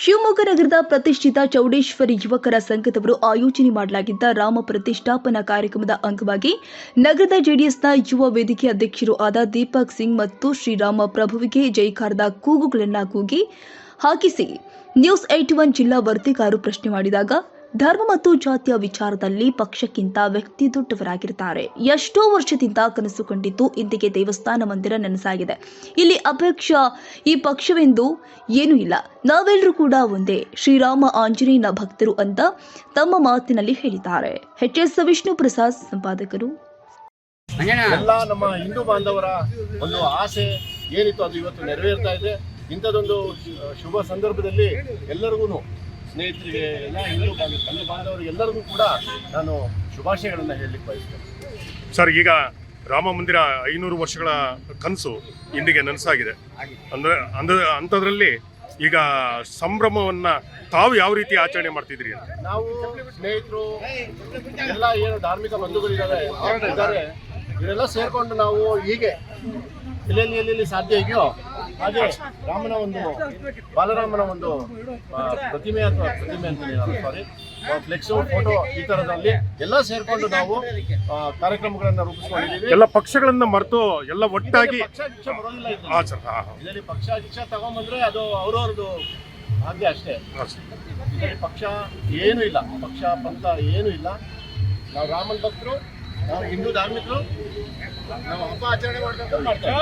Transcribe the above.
ಶಿವಮೊಗ್ಗ ನಗರದ ಪ್ರತಿಷ್ಠಿತ ಚೌಡೇಶ್ವರಿ ಯುವಕರ ಸಂಘದವರು ಆಯೋಜನೆ ಮಾಡಲಾಗಿದ್ದ ರಾಮ ಪ್ರತಿಷ್ಠಾಪನಾ ಕಾರ್ಯಕ್ರಮದ ಅಂಗವಾಗಿ ನಗರದ ಜೆಡಿಎಸ್ನ ಯುವ ವೇದಿಕೆ ಅಧ್ಯಕ್ಷರು ಆದ ದೀಪಕ್ ಸಿಂಗ್ ಮತ್ತು ಶ್ರೀರಾಮ ಪ್ರಭುವಿಗೆ ಜೈಕಾರದ ಕೂಗುಗಳನ್ನು ಕೂಗಿ ಹಾಕಿಸಿ ನ್ಯೂಸ್ ಏಟಿ ಒನ್ ಜಿಲ್ಲಾ ವರದಿಗಾರು ಪ್ರಶ್ನೆ ಮಾಡಿದಾಗ ಧರ್ಮ ಮತ್ತು ಜಾತಿಯ ವಿಚಾರದಲ್ಲಿ ಪಕ್ಷಕ್ಕಿಂತ ವ್ಯಕ್ತಿ ದೊಡ್ಡವರಾಗಿರ್ತಾರೆ. ಎಷ್ಟೋ ವರ್ಷದಿಂದ ಕನಸು ಕಂಡಿದ್ದು ಇಂದಿಗೆ ದೇವಸ್ಥಾನ ಮಂದಿರ ನನಸಾಗಿದೆ. ಇಲ್ಲಿ ಅಪೇಕ್ಷ ಈ ಪಕ್ಷವೆಂದು ಏನೂ ಇಲ್ಲ. ನಾವೆಲ್ಲರೂ ಕೂಡ ಒಂದೇ. ಶ್ರೀರಾಮ ಆಂಜನೇಯನ ಭಕ್ತರು ಅಂತ ತಮ್ಮ ಮಾತಿನಲ್ಲಿ ಹೇಳಿದ್ದಾರೆ. ಎಚ್ ಎಸ್ ವಿಷ್ಣು ಪ್ರಸಾದ್ ಸಂಪಾದಕರು. ಎಲ್ಲ ನಮ್ಮ ಹಿಂದೂ ಬಾಂಧವರ ಒಂದು ಆಸೆ ಏನಿತ್ತು ಅದು ಇವತ್ತು ನೆರವೇರ್ತಾ ಇದೆ. ಇಂಥದ್ದೊಂದು ಶುಭ ಸಂದರ್ಭದಲ್ಲಿ ಎಲ್ಲರಿಗೂ ಸ್ನೇಹಿತರಿಗೆ ಎಲ್ಲ ಹಿಂದೂ ಬಂಧು ಹಿಂದೂ ಬಾಂಧವರಿಗೆ ಎಲ್ಲರಿಗೂ ಕೂಡ ನಾನು ಶುಭಾಶಯಗಳನ್ನು ಹೇಳಲಿಕ್ಕೆ ಬಯಸ್ತೇನೆ. ಸರ್ ಈಗ ರಾಮ ಮಂದಿರ ಐನೂರು ವರ್ಷಗಳ ಕನಸು ಇಂದಿಗೆ ನನಸಾಗಿದೆ. ಅಂದ್ರೆ ಅಂದ ಅಂಥದ್ರಲ್ಲಿ ಈಗ ಸಂಭ್ರಮವನ್ನ ತಾವು ಯಾವ ರೀತಿ ಆಚರಣೆ ಮಾಡ್ತಿದ್ರಿ ನಾವು ಸ್ನೇಹಿತರು ಎಲ್ಲ ಏನು ಧಾರ್ಮಿಕ ಬಂಧುಗಳಿದ್ದಾರೆ ಇದ್ದಾರೆ. ಇವರೆಲ್ಲ ಸೇರ್ಕೊಂಡು ನಾವು ಹೀಗೆ ಎಲ್ಲೆಲ್ಲಿ ಎಲ್ಲೆಲ್ಲಿ ಸಾಧ್ಯ ಇದೆಯೋ ಹಾಗೆ ರಾಮನ ಒಂದು ಬಾಲರಾಮನ ಒಂದು ಪ್ರತಿಮೆ ಅಥವಾ ಪ್ರತಿಮೆ ಅಂತ ಸಾರಿ ಫ್ಲೆಕ್ಸ್ ಫೋಟೋ ಈ ತರದಲ್ಲಿ ಎಲ್ಲ ಸೇರ್ಕೊಂಡು ನಾವು ಕಾರ್ಯಕ್ರಮಗಳನ್ನ ರೂಪಿಸ್ಕೊಂಡಿದ್ದೀವಿ. ಎಲ್ಲ ಪಕ್ಷಗಳನ್ನ ಮರೆತು ಎಲ್ಲ ಒಟ್ಟಾಗಿ ಪಕ್ಷಾಧ್ಯಕ್ಷ ಬರೋದಿಲ್ಲ ಇದರಲ್ಲಿ. ತಗೊಂಬಂದ್ರೆ ಅದು ಅವ್ರವ್ರದ್ದು ಭಾಗ್ಯ ಅಷ್ಟೇ. ಇದರಲ್ಲಿ ಪಕ್ಷ ಏನೂ ಇಲ್ಲ. ಪಕ್ಷ ಪಂಥ ಏನು ಇಲ್ಲ. ನಾವು ರಾಮನ್ ಭಕ್ತರು ನಾವು ಹಿಂದೂ ಧಾರ್ಮಿಕರು. ನಾವು ಹಬ್ಬ ಆಚರಣೆ ಮಾಡ್ಬೇಕು ಮಾಡ್ತೇವೆ.